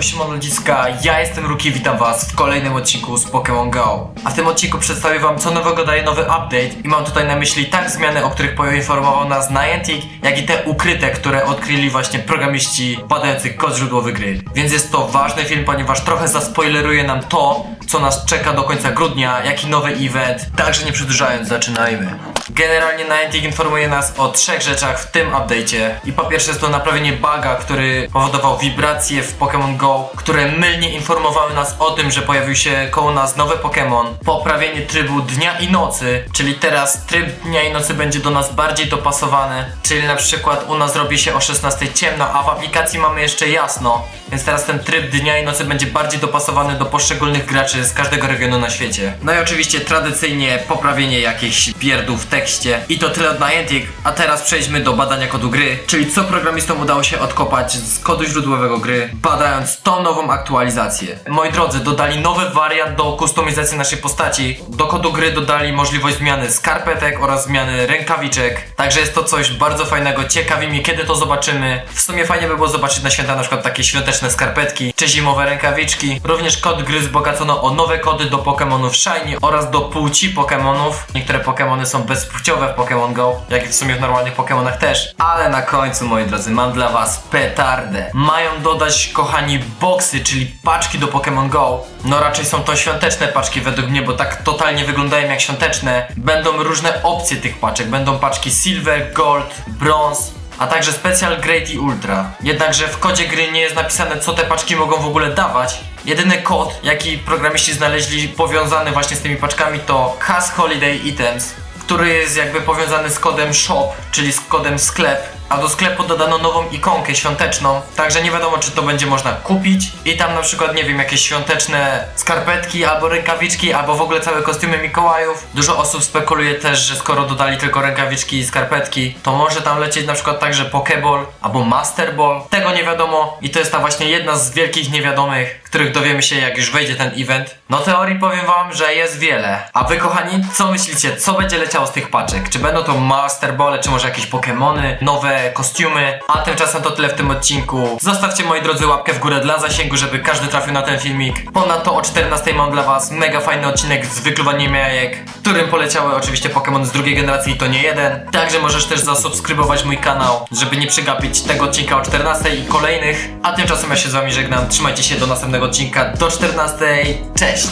Siemano ludziska, ja jestem Ruki, witam was w kolejnym odcinku z Pokémon Go. A w tym odcinku przedstawię wam co nowego daje nowy update i mam tutaj na myśli tak zmiany, o których poinformował nas Niantic, jak i te ukryte, które odkryli właśnie programiści badający kod źródłowy gry. Więc jest to ważny film, ponieważ trochę zaspoileruje nam to, co nas czeka do końca grudnia, jaki nowy event. Także nie przedłużając, zaczynajmy. Generalnie Niantic informuje nas o trzech rzeczach w tym update'cie. I po pierwsze jest to naprawienie buga, który powodował wibracje w Pokémon Go, które mylnie informowały nas o tym, że pojawił się koło nas nowy Pokémon. Poprawienie trybu dnia i nocy, czyli teraz tryb dnia i nocy będzie do nas bardziej dopasowany. Czyli na przykład u nas robi się o 16 ciemno, a w aplikacji mamy jeszcze jasno. Więc teraz ten tryb dnia i nocy będzie bardziej dopasowany do poszczególnych graczy z każdego regionu na świecie. No i oczywiście tradycyjnie poprawienie jakichś pierdów tekście. I to tyle od Niantic, a teraz przejdźmy do badania kodu gry, czyli co programistom udało się odkopać z kodu źródłowego gry, badając tą nową aktualizację. Moi drodzy, dodali nowy wariant do kustomizacji naszej postaci. Do kodu gry dodali możliwość zmiany skarpetek oraz zmiany rękawiczek. Także jest to coś bardzo fajnego. Ciekawi mnie, kiedy to zobaczymy. W sumie fajnie by było zobaczyć na święta na przykład takie świąteczne skarpetki, czy zimowe rękawiczki. Również kod gry wzbogacono o nowe kody do Pokémonów Shiny oraz do płci Pokémonów. Niektóre Pokémony są bezpłciowe w Pokémon Go, jak i w sumie w normalnych Pokémonach też. Ale na końcu, moi drodzy, mam dla was petardę. Mają dodać, kochani, boxy, czyli paczki do Pokémon Go. No raczej są to świąteczne paczki według mnie, bo tak totalnie wyglądają jak świąteczne. Będą różne opcje tych paczek. Będą paczki Silver, Gold, Bronze, a także Special Great i Ultra. Jednakże w kodzie gry nie jest napisane, co te paczki mogą w ogóle dawać. Jedyny kod, jaki programiści znaleźli powiązany właśnie z tymi paczkami to Has Holiday Items, który jest jakby powiązany z kodem shop, czyli z kodem sklep. A do sklepu dodano nową ikonkę świąteczną, także nie wiadomo czy to będzie można kupić i tam na przykład nie wiem jakieś świąteczne skarpetki albo rękawiczki albo w ogóle całe kostiumy Mikołajów. Dużo osób spekuluje też, że skoro dodali tylko rękawiczki i skarpetki, to może tam lecieć na przykład także Pokeball albo Master Ball. Tego nie wiadomo i to jest ta właśnie jedna z wielkich niewiadomych, których dowiemy się jak już wejdzie ten event. No teorii powiem wam, że jest wiele. A wy kochani, co myślicie, co będzie leciało z tych paczek? Czy będą to Master Ball, czy może jakieś Pokemony, nowe kostiumy? A tymczasem to tyle w tym odcinku. Zostawcie moi drodzy łapkę w górę dla zasięgu, żeby każdy trafił na ten filmik. Ponadto o 14 mam dla was mega fajny odcinek z wykluwaniem jajek, którym poleciały oczywiście Pokémon z drugiej generacji i to nie jeden. Także możesz też zasubskrybować mój kanał, żeby nie przegapić tego odcinka o 14 i kolejnych. A tymczasem ja się z wami żegnam. Trzymajcie się do następnego odcinka do 14. Cześć!